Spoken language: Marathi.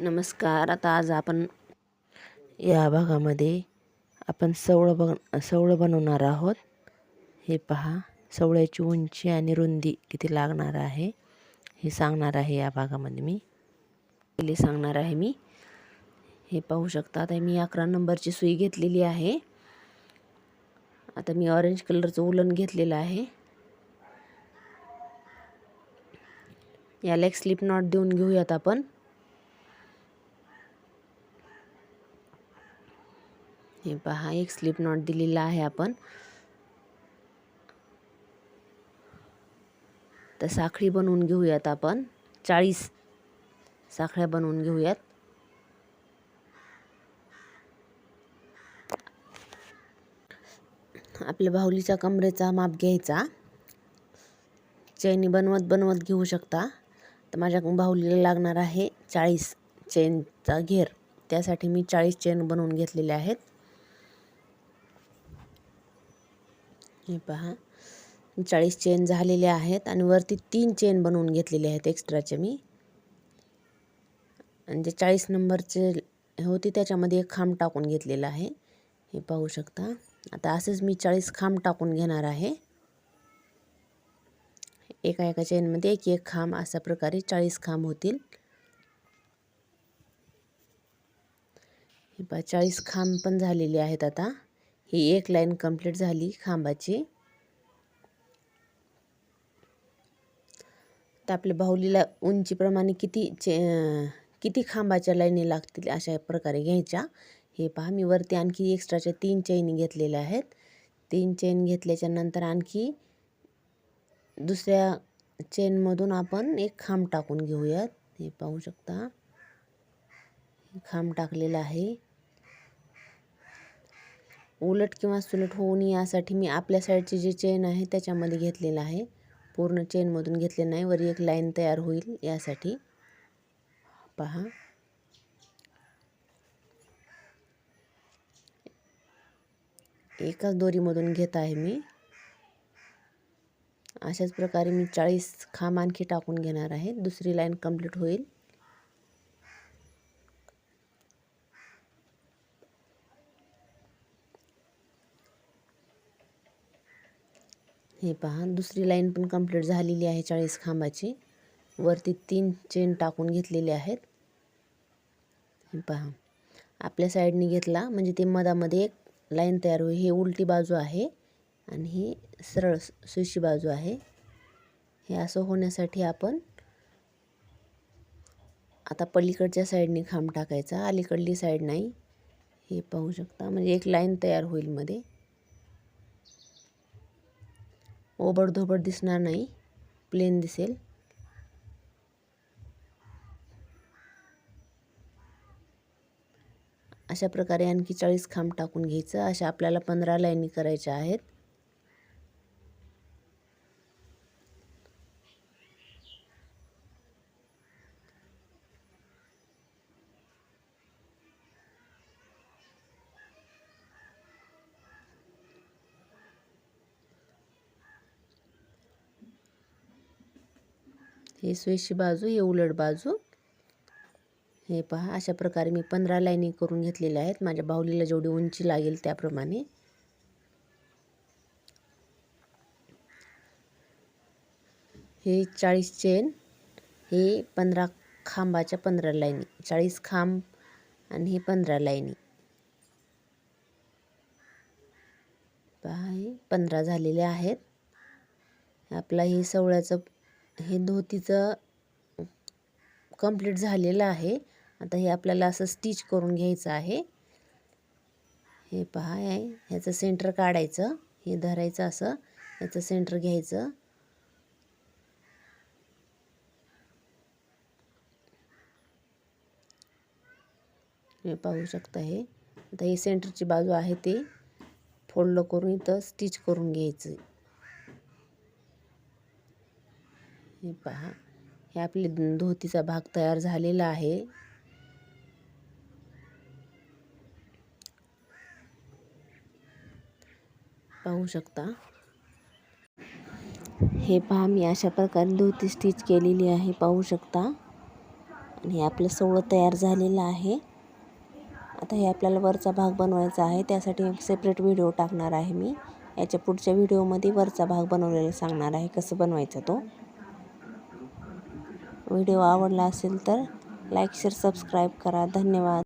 नमस्कार. आता आज आपण या भागामध्ये आपण सवळं बघ सवळं बनवणार आहोत. हे पहा सवळ्याची उंची आणि रुंदी किती लागणार आहे हे सांगणार आहे या भागामध्ये मी. पहिले सांगणार आहे मी. हे पाहू शकता आता मी अकरा नंबरची सुई घेतलेली आहे. आता मी ऑरेंज कलरचं उलन घेतलेलं आहे. याला एक स्लिप नॉट देऊन घेऊयात आपण. हे पहा एक स्लिप नॉट दिलेला आहे आपण. तर साखळी बनवून घेऊयात आपण. चाळीस साखळ्या बनवून घेऊयात. आपल्या बाहुलीच्या कमरेचा माप घ्यायचा. चैनी बनवत बनवत घेऊ शकता. तर माझ्या बाहुलीला लागणार आहे चाळीस चेनचा घेर. त्यासाठी मी चाळीस चेन बनवून घेतलेले आहेत. हे पहा. चाळीस चेन झालेले आहेत आणि वरती तीन चेन बनवून घेतलेले आहेत एक्स्ट्राचे मी. आणि जे चाळीस नंबरचे होते त्याच्यामध्ये एक खांब टाकून घेतलेला आहे. हे पाहू शकता. आता असेच मी चाळीस खांब टाकून घेणार आहे. एका एका चेनमध्ये एक एक खांब अशा प्रकारे चाळीस खांब होतील. हे पहा चाळीस खांब पण झालेले आहेत आता. ही एक लाईन कंप्लीट झाली खांबाची. तर आपल्या बाहुलीला उंचीप्रमाणे किती चे किती खांबाच्या लाईनी लागतील अशा प्रकारे घ्यायच्या. हे पहा मी वरती आणखी एक्स्ट्राच्या तीन चैनी घेतलेल्या आहेत. तीन चेन घेतल्याच्या नंतर आणखी दुसऱ्या चेनमधून आपण एक खांब टाकून घेऊयात. हे पाहू शकता. खांब टाकलेला आहे. उलट किंवा सुलट होऊ नये यासाठी मी आपल्या साईडची जी चेन आहे त्याच्यामध्ये घेतलेलं आहे. पूर्ण चेनमधून घेतले नाही वर एक लाईन तयार होईल यासाठी. पहा. एकाच दोरीमधून घेत आहे मी. अशाच प्रकारे मी चाळीस खांब आणखी टाकून घेणार आहे. दुसरी लाईन कंप्लीट होईल. हे पहा दुसरी लाईन पण कंप्लीट झालेली आहे चाळीस खांबाची. वरती तीन चेन टाकून घेतलेले आहेत. हे पहा आपल्या साईडने घेतला म्हणजे ते मधामध्ये एक लाईन तयार होईल. हे उलटी बाजू आहे आणि ही सरळ सुशी बाजू आहे. हे असं होण्यासाठी आपण आता पलीकडच्या साईडने खांब टाकायचा अलीकडली साईड नाही. हे पाहू शकता म्हणजे एक लाईन तयार होईल मध्ये. ओबडधोबड दिसणार नाही. प्लेन दिसेल. अशा प्रकारे आणखी चाळीस खांब टाकून घ्यायचं. अशा आपल्याला पंधरा लाईनी करायच्या आहेत. हे स्वेशी बाजू हे उलट बाजू. हे पहा अशा प्रकारे मी पंधरा लाईनी करून घेतलेल्या आहेत. माझ्या बाहुलीला जेवढी उंची लागेल त्याप्रमाणे. हे चाळीस चेन हे पंधरा खांबाच्या पंधरा लाईनी चाळीस खांब आणि हे पंधरा लाईनी पहा हे पंधरा झालेले आहेत. आपला हे सवळ्याचं हे धोतीचं कंप्लीट झालेलं आहे. आता हे आपल्याला असं स्टिच करून घ्यायचं आहे. हे पहा आहे ह्याचं सेंटर काढायचं. हे धरायचं असं. ह्याचं सेंटर घ्यायचं. हे पाहू शकता हे. आता ही सेंटरची बाजू आहे ते. फोल्ड करून इथं स्टिच करून घ्यायचं. हे पहा. हे आपले धोतीचा भाग तयार झालेला आहे. पाहू शकता. हे पहा मी अशा प्रकारे धोती स्टिच केलेली आहे. पाहू शकता. आणि हे आपलं सोळं तयार झालेलं आहे. आता हे आपल्याला वरचा भाग बनवायचा आहे. त्यासाठी एक सेपरेट व्हिडिओ टाकणार आहे मी. याच्या पुढच्या व्हिडिओमध्ये वरचा भाग बनवलेला सांगणार आहे कसं बनवायचा तो. व्हिडिओ आवडला असेल तर लाईक शेअर सबस्क्राईब करा. धन्यवाद.